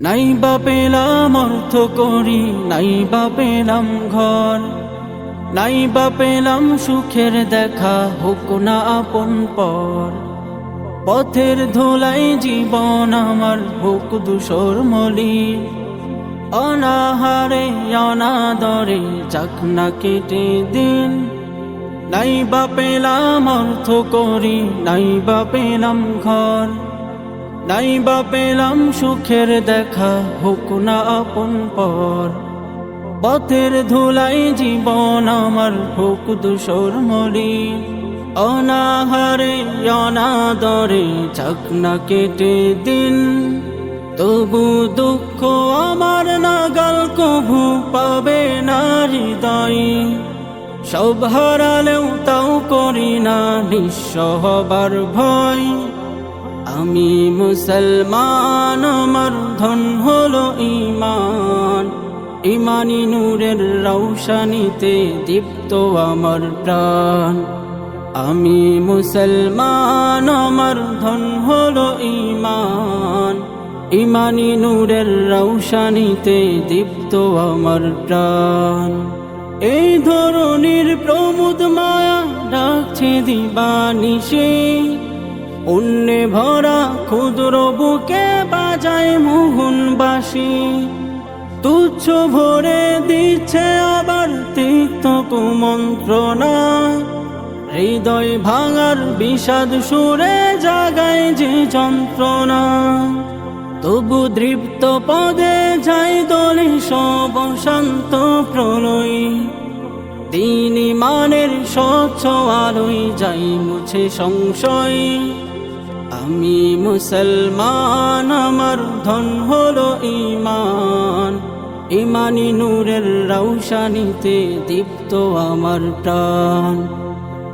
নাই বা পেলাম অর্থ করি নাই বা পেলাম ঘর। নাই বা পেলাম সুখের দেখা, হোক না আপন পর। পথের ধুলাই জীবন আমার, হোক দুশোর মলি। অনাহারে, অনাদরে, যাক না কেটে দিন। নাই বা পেলাম অর্থ করি নাই বা পেলাম ঘর। নাই বা পেলাম সুখের দেখা, হোক না আপন পর। পথের ধুলাই জীবন আমার, হোক দুশোর মরি অনাহারে, অনাদরে চাক না কেটে দিন। তবু দুঃখ আমার নাগাল কভু পাবে না হৃদয়। সব হারালেও তাও করি না, নিঃস্ব হবার ভয়। আমি মুসলমান, আমার ধন হলো ইমান ইমানি নূরের রৌশানিতে দীপ্ত আমার প্রাণ। আমি মুসলমান, আমার ধন হলো ইমান ইমানি নূরের রৌশানিতে দীপ্ত আমার প্রাণ। এই ধরনের প্রমোদ মায়া ডাকছে দিবানিশে। অন্যে ভরা ক্ষুদ্র বুকে বাজায় মোহনবাসী। তুচ্ছ ভরে দিচ্ছে আবার তিক্ত কুমন্ত্রণা। হৃদয় ভাঙার বিষাদ সুরে জাগায় যে যন্ত্রণা। তবু দৃপ্ত পদে যাই দলে সব শান্ত প্রলয়। তিনি মানের স্বচ্ছ আলোয় যাই মুছে সংশয়। আমি মুসলমান, আমার ধন হলো ইমান ইমানি নূরের রৌশানিতে দীপ্ত আমার প্রাণ।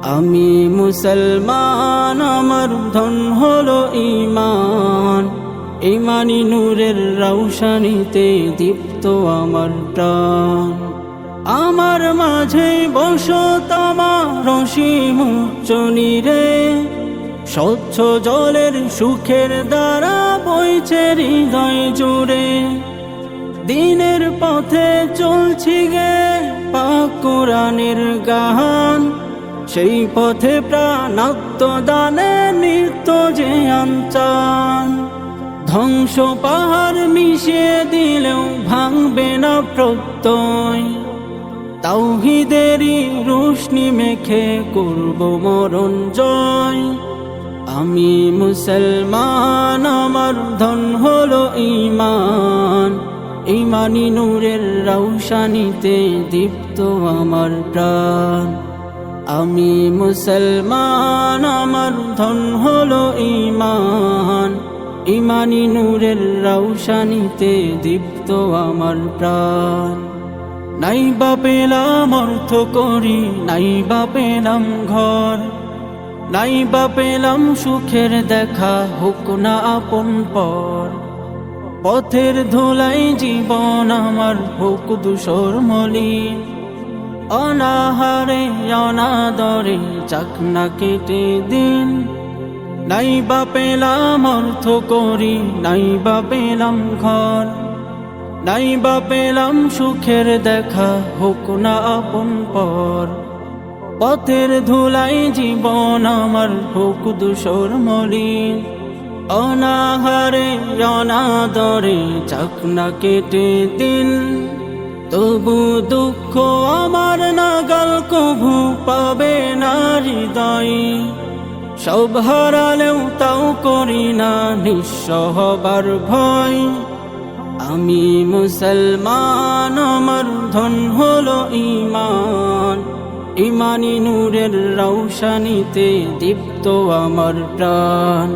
আমি মুসলমান, আমার ধন হলো ইমান ইমানি নূরের রৌশানিতে দীপ্ত আমার প্রাণ। আমার মাঝে বসত আমার রসিম রে স্বচ্ছ জলের সুখের দ্বারা বইছে হৃদয় জুড়ে। দিনের পথে চলছি গে পাক কোরআনের গান। সেই পথে প্রাণাত্মদানে নিত্য যে আঞ্চান ধ্বংস পাহাড় মিশিয়ে দিলেও ভাঙবে না প্রত্যয়। তাওহিদেরই রোশনি মেখে করব মরণ জয়। আমি মুসলমান, আমার ধন হলো ইমান ইমানি নূরের রৌশানিতে দীপ্ত আমার প্রাণ। আমি মুসলমান, আমার ধন হলো ইমান ইমানি নূরের রৌশানিতে দীপ্ত আমার প্রাণ। নাই বা পেলাম অর্থ করি, নাই বা পেলাম ঘর। নাই বা পেলাম সুখের দেখা, হোক না আপন পর। পথের ধুলাই জীবন আমার, হোক দুশোর মলিন। অনাহারে, অনাদরে চাক না কেটে দিন। নাই বা পেলাম অর্থ করি, নাই বা পেলাম ঘর। নাই বা পেলাম সুখের দেখা, হোক না আপন পর। পথের ধুলাই জীবন আমার হোক দুশোর মলিন। অনাহারে অনাদরে চাক না কেটে দিন। তবু দুঃখ আমার নাগাল কভু পাবে না হৃদয়। সব হারালেও তাও করি না নিঃস্ব হবার ভয়। আমি মুসলমান, আমার ধন হলো ইমান ইমানি নূরের রৌশানিতে দীপ্ত আমার প্রাণ।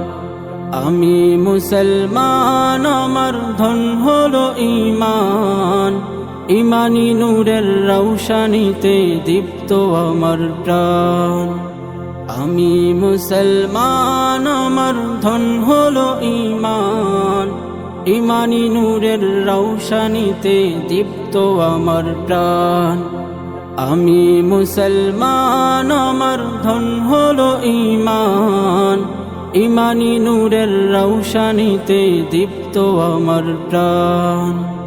আমি মুসলমান, আমার ধন হলো ইমান ইমানি নূরের রৌশানিতে দীপ্ত আমার প্রাণ। আমি মুসলমান, আমার ধন হলো ইমান ইমানি নূরের রৌশানিতে দীপ্ত আমার প্রাণ। আমি মুসলমান আমার ধন হলো ইমান ইমানি নূরের রৌশানিতে দীপ্ত আমার প্রাণ।